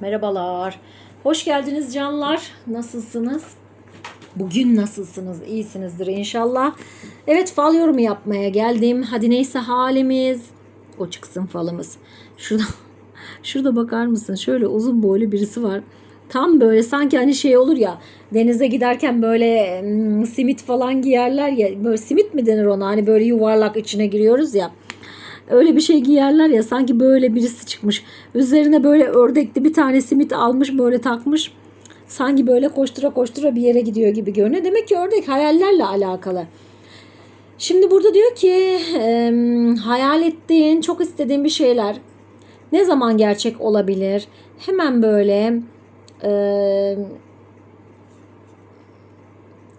Merhabalar. Hoş geldiniz canlar. Nasılsınız? Bugün nasılsınız? İyisinizdir inşallah. Evet fal yorumu yapmaya geldim. Hadi neyse halimiz. O çıksın falımız. Şurada şurada bakar mısın? Şöyle uzun boylu birisi var. Tam böyle sanki hani şey olur ya denize giderken böyle hmm, simit falan giyerler ya böyle simit mi denir ona hani böyle yuvarlak içine giriyoruz ya öyle bir şey giyerler ya sanki böyle birisi çıkmış. Üzerine böyle ördekli bir tane simit almış böyle takmış. Sanki böyle koştura koştura bir yere gidiyor gibi görünüyor. Demek ki ördek hayallerle alakalı. Şimdi burada diyor ki e, hayal ettiğin, çok istediğin bir şeyler ne zaman gerçek olabilir? Hemen böyle e,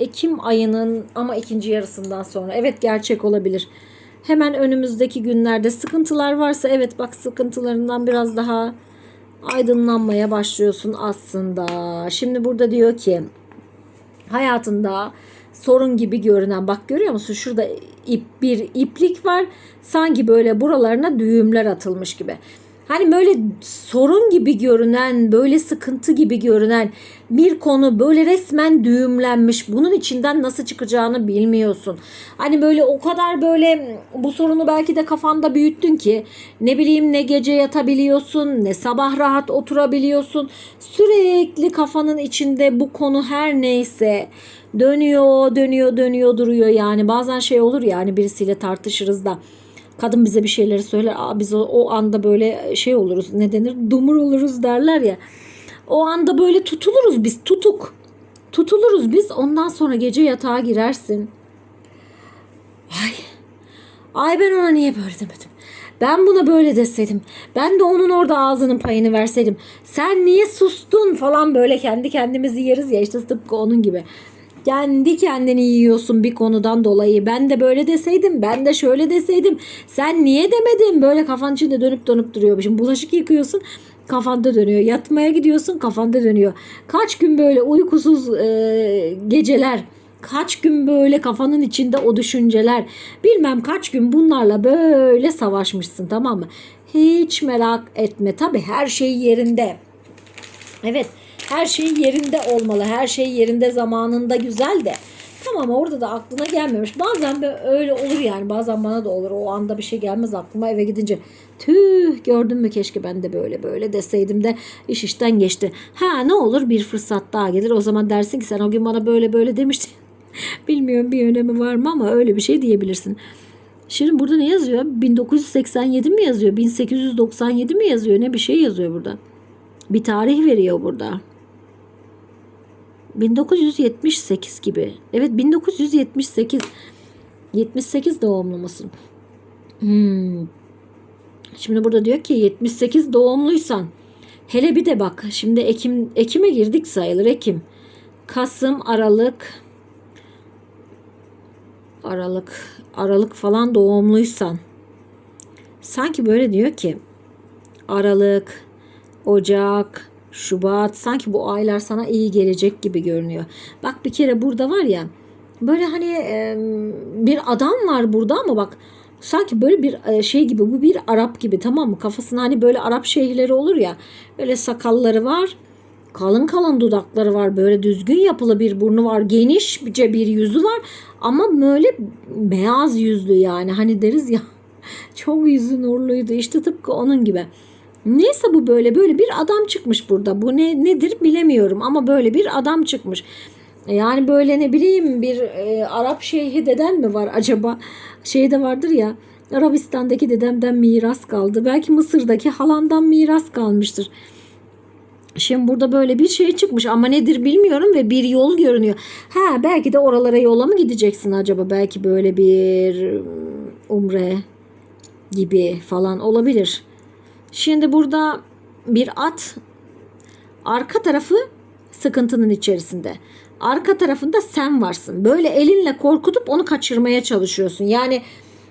Ekim ayının ama ikinci yarısından sonra evet gerçek olabilir. Hemen önümüzdeki günlerde sıkıntılar varsa evet bak sıkıntılarından biraz daha aydınlanmaya başlıyorsun aslında. Şimdi burada diyor ki hayatında sorun gibi görünen bak görüyor musun şurada ip bir iplik var sanki böyle buralarına düğümler atılmış gibi. Hani böyle sorun gibi görünen, böyle sıkıntı gibi görünen bir konu böyle resmen düğümlenmiş. Bunun içinden nasıl çıkacağını bilmiyorsun. Hani böyle o kadar böyle bu sorunu belki de kafanda büyüttün ki ne bileyim ne gece yatabiliyorsun, ne sabah rahat oturabiliyorsun. Sürekli kafanın içinde bu konu her neyse dönüyor, dönüyor, dönüyor duruyor yani. Bazen şey olur ya hani birisiyle tartışırız da kadın bize bir şeyleri söyler. Aa, biz o, o anda böyle şey oluruz ne denir dumur oluruz derler ya. O anda böyle tutuluruz biz tutuk. Tutuluruz biz ondan sonra gece yatağa girersin. Ay, ay ben ona niye böyle demedim. Ben buna böyle deseydim. Ben de onun orada ağzının payını verseydim. Sen niye sustun falan böyle kendi kendimizi yeriz ya işte tıpkı onun gibi kendi kendini yiyorsun bir konudan dolayı. Ben de böyle deseydim, ben de şöyle deseydim. Sen niye demedin? Böyle kafan içinde dönüp dönüp duruyor. Şimdi bulaşık yıkıyorsun, kafanda dönüyor. Yatmaya gidiyorsun, kafanda dönüyor. Kaç gün böyle uykusuz e, geceler, kaç gün böyle kafanın içinde o düşünceler, bilmem kaç gün bunlarla böyle savaşmışsın tamam mı? Hiç merak etme. Tabii her şey yerinde. Evet her şey yerinde olmalı. Her şey yerinde zamanında güzel de. Tamam orada da aklına gelmemiş. Bazen de öyle olur yani. Bazen bana da olur. O anda bir şey gelmez aklıma eve gidince. Tüh gördün mü keşke ben de böyle böyle deseydim de iş işten geçti. Ha ne olur bir fırsat daha gelir. O zaman dersin ki sen o gün bana böyle böyle demiştin. Bilmiyorum bir önemi var mı ama öyle bir şey diyebilirsin. Şimdi burada ne yazıyor? 1987 mi yazıyor? 1897 mi yazıyor? Ne bir şey yazıyor burada. Bir tarih veriyor burada. 1978 gibi. Evet 1978. 78 doğumlu musun? Hmm. Şimdi burada diyor ki 78 doğumluysan hele bir de bak şimdi Ekim Ekim'e girdik sayılır Ekim. Kasım, Aralık Aralık Aralık falan doğumluysan sanki böyle diyor ki Aralık, Ocak, Şubat sanki bu aylar sana iyi gelecek gibi görünüyor. Bak bir kere burada var ya böyle hani e, bir adam var burada ama bak sanki böyle bir şey gibi bu bir Arap gibi tamam mı? Kafasında hani böyle Arap şeyhleri olur ya böyle sakalları var. Kalın kalın dudakları var. Böyle düzgün yapılı bir burnu var. Genişçe bir yüzü var. Ama böyle beyaz yüzlü yani. Hani deriz ya çok yüzü nurluydu. İşte tıpkı onun gibi. Neyse bu böyle böyle bir adam çıkmış burada. Bu ne nedir bilemiyorum ama böyle bir adam çıkmış. Yani böyle ne bileyim bir e, Arap şeyhi deden mi var acaba? Şey de vardır ya Arabistan'daki dedemden miras kaldı. Belki Mısır'daki halandan miras kalmıştır. Şimdi burada böyle bir şey çıkmış ama nedir bilmiyorum ve bir yol görünüyor. Ha belki de oralara yola mı gideceksin acaba? Belki böyle bir umre gibi falan olabilir. Şimdi burada bir at arka tarafı sıkıntının içerisinde. Arka tarafında sen varsın. Böyle elinle korkutup onu kaçırmaya çalışıyorsun. Yani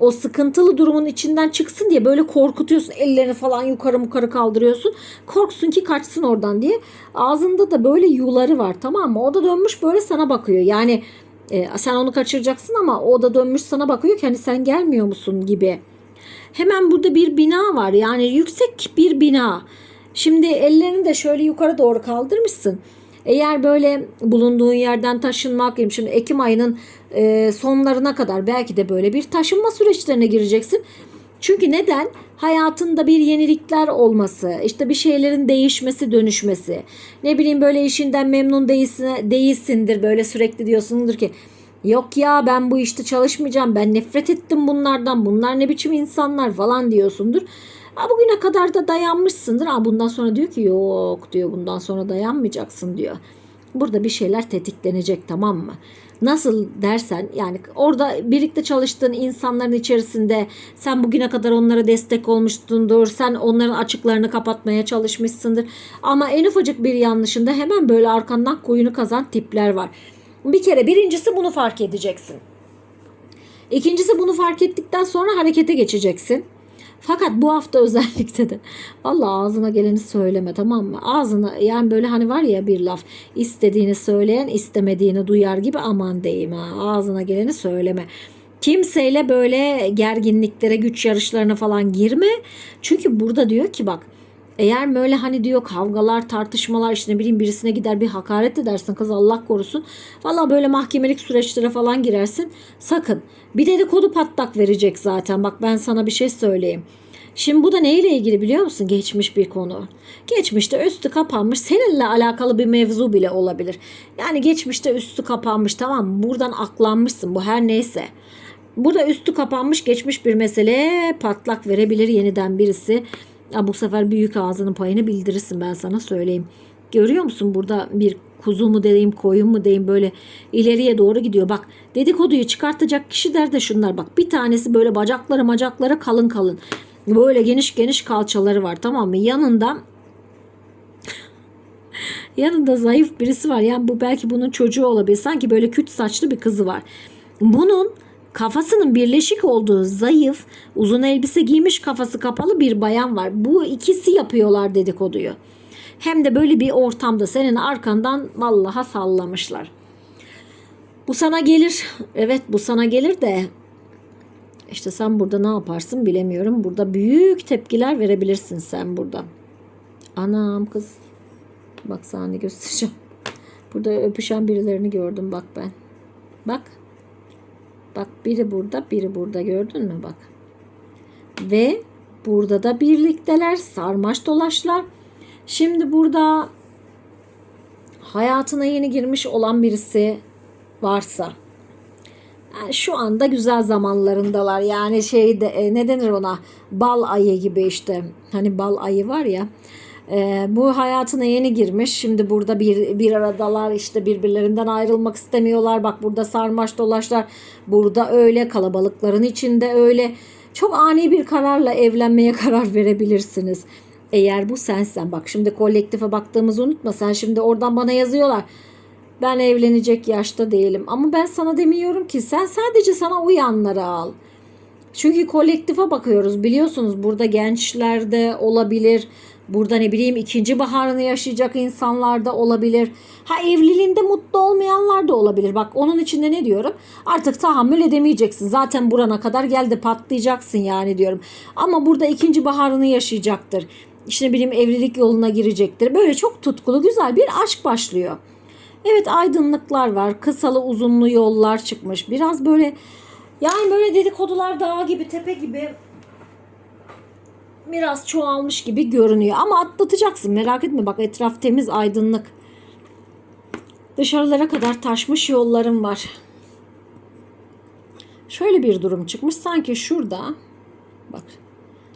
o sıkıntılı durumun içinden çıksın diye böyle korkutuyorsun. Ellerini falan yukarı yukarı kaldırıyorsun. Korksun ki kaçsın oradan diye. Ağzında da böyle yuları var tamam mı? O da dönmüş böyle sana bakıyor. Yani e, sen onu kaçıracaksın ama o da dönmüş sana bakıyor ki hani sen gelmiyor musun gibi. Hemen burada bir bina var. Yani yüksek bir bina. Şimdi ellerini de şöyle yukarı doğru kaldırmışsın. Eğer böyle bulunduğun yerden taşınmak, şimdi Ekim ayının e, sonlarına kadar belki de böyle bir taşınma süreçlerine gireceksin. Çünkü neden? Hayatında bir yenilikler olması, işte bir şeylerin değişmesi, dönüşmesi. Ne bileyim böyle işinden memnun değilsin, değilsindir böyle sürekli diyorsundur ki yok ya ben bu işte çalışmayacağım, ben nefret ettim bunlardan, bunlar ne biçim insanlar falan diyorsundur. Ha, bugüne kadar da dayanmışsındır. Ha, bundan sonra diyor ki yok diyor bundan sonra dayanmayacaksın diyor. Burada bir şeyler tetiklenecek tamam mı? Nasıl dersen yani orada birlikte çalıştığın insanların içerisinde sen bugüne kadar onlara destek olmuşsundur. Sen onların açıklarını kapatmaya çalışmışsındır. Ama en ufacık bir yanlışında hemen böyle arkandan koyunu kazan tipler var. Bir kere birincisi bunu fark edeceksin. İkincisi bunu fark ettikten sonra harekete geçeceksin. Fakat bu hafta özellikle de vallahi ağzına geleni söyleme tamam mı? Ağzına yani böyle hani var ya bir laf istediğini söyleyen istemediğini duyar gibi aman deyim ha ağzına geleni söyleme. Kimseyle böyle gerginliklere güç yarışlarına falan girme. Çünkü burada diyor ki bak eğer böyle hani diyor kavgalar, tartışmalar işte ne bileyim birisine gider bir hakaret edersin kız Allah korusun. Valla böyle mahkemelik süreçlere falan girersin. Sakın. Bir dedikodu patlak verecek zaten. Bak ben sana bir şey söyleyeyim. Şimdi bu da neyle ilgili biliyor musun? Geçmiş bir konu. Geçmişte üstü kapanmış. Seninle alakalı bir mevzu bile olabilir. Yani geçmişte üstü kapanmış tamam mı? Buradan aklanmışsın bu her neyse. Burada üstü kapanmış geçmiş bir mesele patlak verebilir yeniden birisi. Ya bu sefer büyük ağzının payını bildirirsin ben sana söyleyeyim. Görüyor musun burada bir kuzu mu diyeyim koyun mu diyeyim böyle ileriye doğru gidiyor. Bak dedikoduyu çıkartacak kişiler de şunlar bak bir tanesi böyle bacakları macakları kalın kalın. Böyle geniş geniş kalçaları var tamam mı? Yanında yanında zayıf birisi var. Yani bu belki bunun çocuğu olabilir. Sanki böyle küt saçlı bir kızı var. Bunun kafasının birleşik olduğu zayıf, uzun elbise giymiş kafası kapalı bir bayan var. Bu ikisi yapıyorlar dedikoduyu. Hem de böyle bir ortamda senin arkandan vallaha sallamışlar. Bu sana gelir. Evet bu sana gelir de işte sen burada ne yaparsın bilemiyorum. Burada büyük tepkiler verebilirsin sen burada. Anam kız. Bak sana göstereceğim. Burada öpüşen birilerini gördüm bak ben. Bak. Bak biri burada biri burada gördün mü bak. Ve burada da birlikteler sarmaş dolaşlar. Şimdi burada hayatına yeni girmiş olan birisi varsa yani şu anda güzel zamanlarındalar. Yani şeyde e, ne denir ona bal ayı gibi işte. Hani bal ayı var ya. E, bu hayatına yeni girmiş. Şimdi burada bir, bir aradalar işte birbirlerinden ayrılmak istemiyorlar. Bak burada sarmaş dolaşlar. Burada öyle kalabalıkların içinde öyle. Çok ani bir kararla evlenmeye karar verebilirsiniz. Eğer bu sensen bak şimdi kolektife baktığımızı unutma. Sen şimdi oradan bana yazıyorlar. Ben evlenecek yaşta değilim. Ama ben sana demiyorum ki sen sadece sana uyanları al. Çünkü kolektife bakıyoruz biliyorsunuz burada gençler de olabilir. Burada ne bileyim ikinci baharını yaşayacak insanlar da olabilir. Ha evliliğinde mutlu olmayanlar da olabilir. Bak onun içinde ne diyorum? Artık tahammül edemeyeceksin. Zaten burana kadar geldi patlayacaksın yani diyorum. Ama burada ikinci baharını yaşayacaktır. İşte bileyim evlilik yoluna girecektir. Böyle çok tutkulu güzel bir aşk başlıyor. Evet aydınlıklar var. Kısalı uzunlu yollar çıkmış. Biraz böyle yani böyle dedikodular dağ gibi tepe gibi biraz çoğalmış gibi görünüyor. Ama atlatacaksın merak etme bak etraf temiz aydınlık. Dışarılara kadar taşmış yollarım var. Şöyle bir durum çıkmış. Sanki şurada bak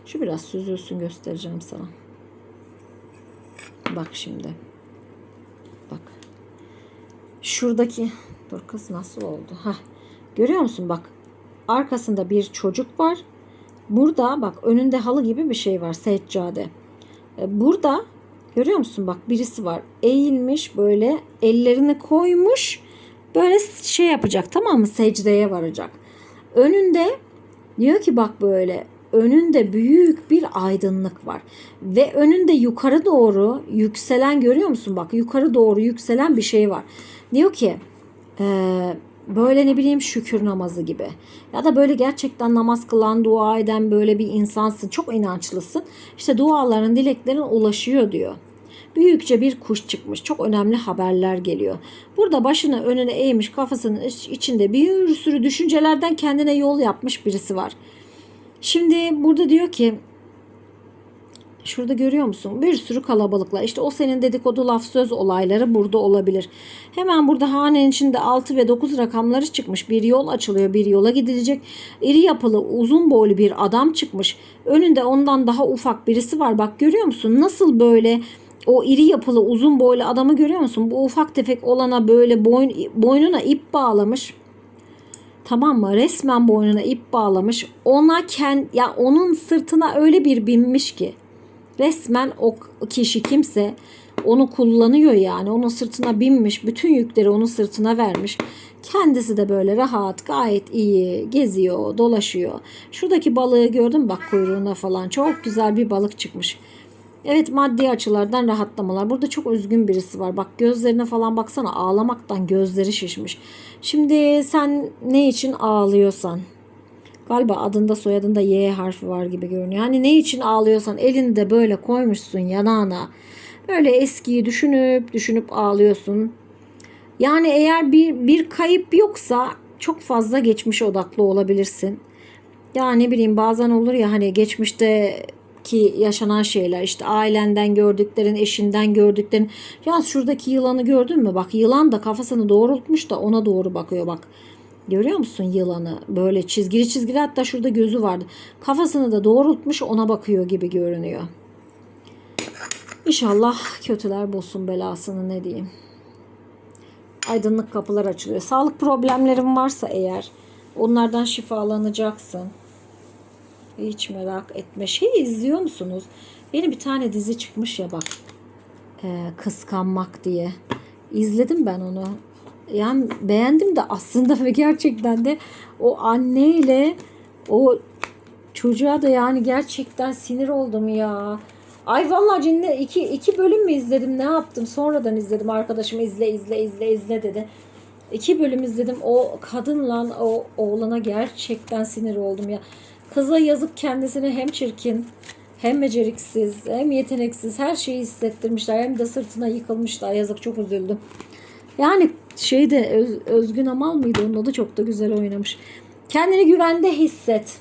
şu biraz süzülsün göstereceğim sana. Bak şimdi. Bak. Şuradaki dur kız nasıl oldu? Ha. Görüyor musun bak. Arkasında bir çocuk var. Burada bak önünde halı gibi bir şey var seccade. E, Burada görüyor musun bak birisi var. Eğilmiş böyle ellerini koymuş. Böyle şey yapacak tamam mı? Secdeye varacak. Önünde diyor ki bak böyle önünde büyük bir aydınlık var. Ve önünde yukarı doğru yükselen görüyor musun? Bak yukarı doğru yükselen bir şey var. Diyor ki e, böyle ne bileyim şükür namazı gibi. Ya da böyle gerçekten namaz kılan, dua eden böyle bir insansın. Çok inançlısın. İşte duaların, dileklerin ulaşıyor diyor. Büyükçe bir kuş çıkmış. Çok önemli haberler geliyor. Burada başını önüne eğmiş kafasının iç- içinde bir sürü düşüncelerden kendine yol yapmış birisi var. Şimdi burada diyor ki Şurada görüyor musun? Bir sürü kalabalıklar. İşte o senin dedikodu laf söz olayları burada olabilir. Hemen burada hanenin içinde 6 ve 9 rakamları çıkmış. Bir yol açılıyor. Bir yola gidilecek. İri yapılı uzun boylu bir adam çıkmış. Önünde ondan daha ufak birisi var. Bak görüyor musun? Nasıl böyle o iri yapılı uzun boylu adamı görüyor musun? Bu ufak tefek olana böyle boyun, boynuna ip bağlamış. Tamam mı? Resmen boynuna ip bağlamış. Ona kend, ya onun sırtına öyle bir binmiş ki resmen o kişi kimse onu kullanıyor yani. Onun sırtına binmiş. Bütün yükleri onun sırtına vermiş. Kendisi de böyle rahat, gayet iyi geziyor, dolaşıyor. Şuradaki balığı gördün bak kuyruğuna falan. Çok güzel bir balık çıkmış. Evet maddi açılardan rahatlamalar. Burada çok üzgün birisi var. Bak gözlerine falan baksana ağlamaktan gözleri şişmiş. Şimdi sen ne için ağlıyorsan Galiba adında soyadında Y harfi var gibi görünüyor. Hani ne için ağlıyorsan elini de böyle koymuşsun yanağına. Böyle eskiyi düşünüp düşünüp ağlıyorsun. Yani eğer bir, bir kayıp yoksa çok fazla geçmiş odaklı olabilirsin. Ya ne bileyim bazen olur ya hani geçmişte ki yaşanan şeyler işte ailenden gördüklerin, eşinden gördüklerin. Ya şuradaki yılanı gördün mü? Bak yılan da kafasını doğrultmuş da ona doğru bakıyor bak. Görüyor musun yılanı? Böyle çizgili çizgili hatta şurada gözü vardı. Kafasını da doğrultmuş ona bakıyor gibi görünüyor. İnşallah kötüler bulsun belasını ne diyeyim. Aydınlık kapılar açılıyor. Sağlık problemlerin varsa eğer onlardan şifalanacaksın. Hiç merak etme. Şey izliyor musunuz? Yeni bir tane dizi çıkmış ya bak. Ee, kıskanmak diye. İzledim ben onu yani beğendim de aslında ve gerçekten de o anneyle o çocuğa da yani gerçekten sinir oldum ya. Ay vallahi cinne iki, iki bölüm mü izledim ne yaptım sonradan izledim arkadaşım izle izle izle izle dedi. İki bölüm izledim o kadınla o oğlana gerçekten sinir oldum ya. Kıza yazık kendisini hem çirkin hem beceriksiz hem yeteneksiz her şeyi hissettirmişler hem de sırtına yıkılmışlar yazık çok üzüldüm. Yani şeyde Öz, Özgün Amal mıydı onun adı çok da güzel oynamış. Kendini güvende hisset.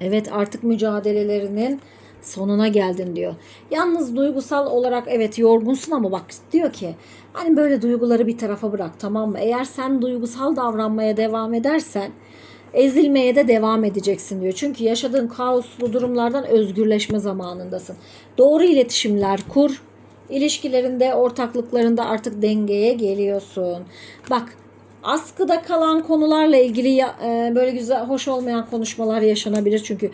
Evet artık mücadelelerinin sonuna geldin diyor. Yalnız duygusal olarak evet yorgunsun ama bak diyor ki hani böyle duyguları bir tarafa bırak tamam mı? Eğer sen duygusal davranmaya devam edersen ezilmeye de devam edeceksin diyor. Çünkü yaşadığın kaoslu durumlardan özgürleşme zamanındasın. Doğru iletişimler kur İlişkilerinde, ortaklıklarında artık dengeye geliyorsun. Bak askıda kalan konularla ilgili e, böyle güzel, hoş olmayan konuşmalar yaşanabilir. Çünkü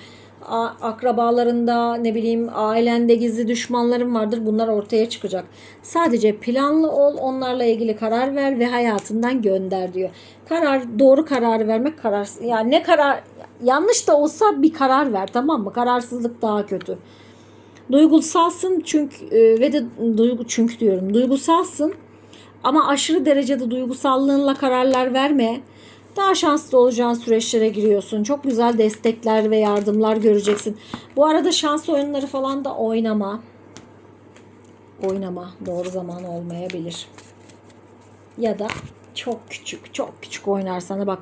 akrabalarında, ne bileyim ailende gizli düşmanların vardır. Bunlar ortaya çıkacak. Sadece planlı ol, onlarla ilgili karar ver ve hayatından gönder diyor. Karar, doğru karar vermek karar. Yani ne karar, yanlış da olsa bir karar ver tamam mı? Kararsızlık daha kötü. Duygusalsın çünkü e, ve de duygu çünkü diyorum. Duygusalsın ama aşırı derecede duygusallığınla kararlar verme. Daha şanslı olacağın süreçlere giriyorsun. Çok güzel destekler ve yardımlar göreceksin. Bu arada şans oyunları falan da oynama. Oynama. Doğru zaman olmayabilir. Ya da çok küçük, çok küçük oynarsan da bak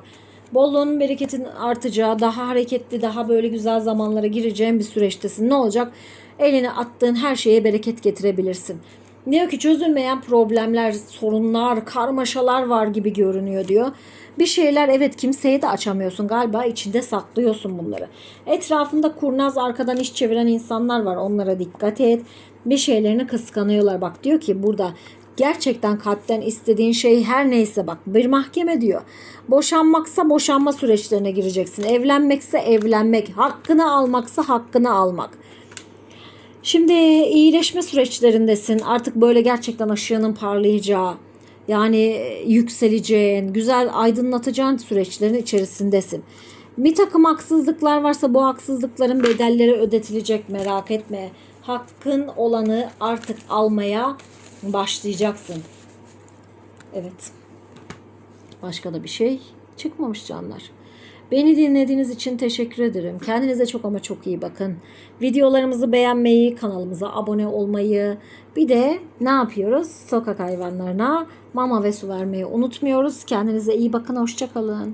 bolluğun bereketin artacağı, daha hareketli, daha böyle güzel zamanlara gireceğin bir süreçtesin. Ne olacak? Eline attığın her şeye bereket getirebilirsin. Diyor ki çözülmeyen problemler, sorunlar, karmaşalar var gibi görünüyor diyor. Bir şeyler evet kimseye de açamıyorsun galiba içinde saklıyorsun bunları. Etrafında kurnaz arkadan iş çeviren insanlar var onlara dikkat et. Bir şeylerini kıskanıyorlar bak diyor ki burada gerçekten kalpten istediğin şey her neyse bak bir mahkeme diyor. Boşanmaksa boşanma süreçlerine gireceksin. Evlenmekse evlenmek, hakkını almaksa hakkını almak. Şimdi iyileşme süreçlerindesin. Artık böyle gerçekten ışığının parlayacağı, yani yükseleceğin, güzel aydınlatacağın süreçlerin içerisindesin. Bir takım haksızlıklar varsa bu haksızlıkların bedelleri ödetilecek merak etme. Hakkın olanı artık almaya başlayacaksın. Evet. Başka da bir şey çıkmamış canlar. Beni dinlediğiniz için teşekkür ederim. Kendinize çok ama çok iyi bakın. Videolarımızı beğenmeyi, kanalımıza abone olmayı, bir de ne yapıyoruz? Sokak hayvanlarına mama ve su vermeyi unutmuyoruz. Kendinize iyi bakın. Hoşçakalın.